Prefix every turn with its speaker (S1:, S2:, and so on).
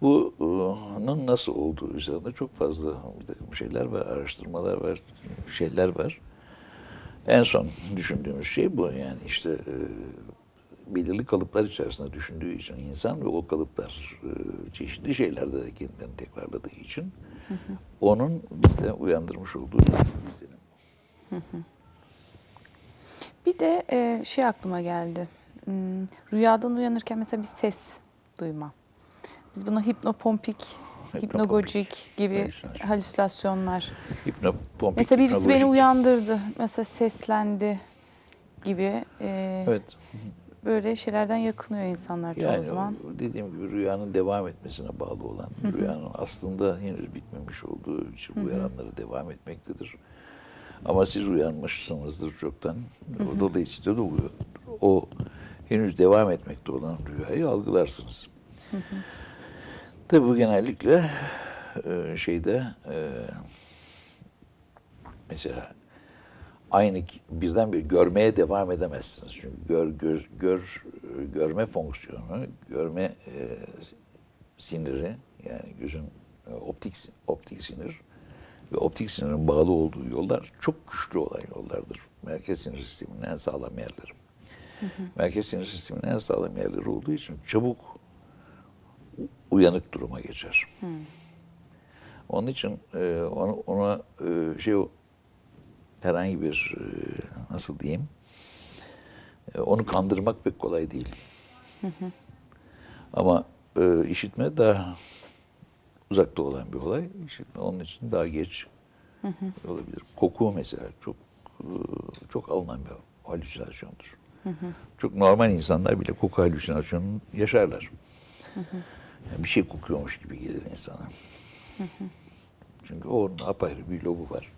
S1: Bunun nasıl olduğu üzerinde çok fazla şeyler var, araştırmalar var, şeyler var. En son düşündüğümüz şey bu yani işte e, belirli kalıplar içerisinde düşündüğü için insan ve o kalıplar e, çeşitli şeylerde de kendilerini tekrarladığı için onun bizde uyandırmış olduğu izlenim.
S2: Bir de e, şey aklıma geldi. Hmm, rüyadan uyanırken mesela bir ses duyma. Biz buna hipnopompik, hipnagogik gibi
S1: halüsinasyon.
S2: halüsinasyonlar.
S1: Hipnopompik,
S2: Mesela birisi beni
S1: hipnagojik.
S2: uyandırdı. Mesela seslendi gibi. e,
S1: Evet.
S2: Böyle şeylerden yakınıyor insanlar çoğu
S1: Yani
S2: zaman.
S1: o dediğim gibi rüyanın devam etmesine bağlı olan, rüyanın aslında henüz bitmemiş olduğu için uyaranları devam etmektedir. Ama siz uyanmışsınızdır çoktan. Dolayısıyla da o, o henüz devam etmekte olan rüyayı algılarsınız. Tabi bu genellikle e, şeyde e, mesela aynı birden bir görmeye devam edemezsiniz. Çünkü gör, göz, gör, görme fonksiyonu, görme e, siniri yani gözün e, optik optik sinir ve optik sinirin bağlı olduğu yollar çok güçlü olan yollardır. Merkez sinir sisteminin en sağlam yerleri. Merkez sinir sisteminin en sağlam yerleri olduğu için çabuk uyanık duruma geçer. Onun için e, ona, ona e, şey herhangi bir e, nasıl diyeyim e, onu kandırmak pek kolay değil. Ama e, işitme daha uzakta olan bir olay. İşitme onun için daha geç olabilir. Koku mesela çok e, çok alınan bir halüsinasyondur. Çok normal insanlar bile koku halüsinasyonu yaşarlar. Yani bir şey kokuyormuş gibi gelir insana. Çünkü onun apayrı bir lobu var.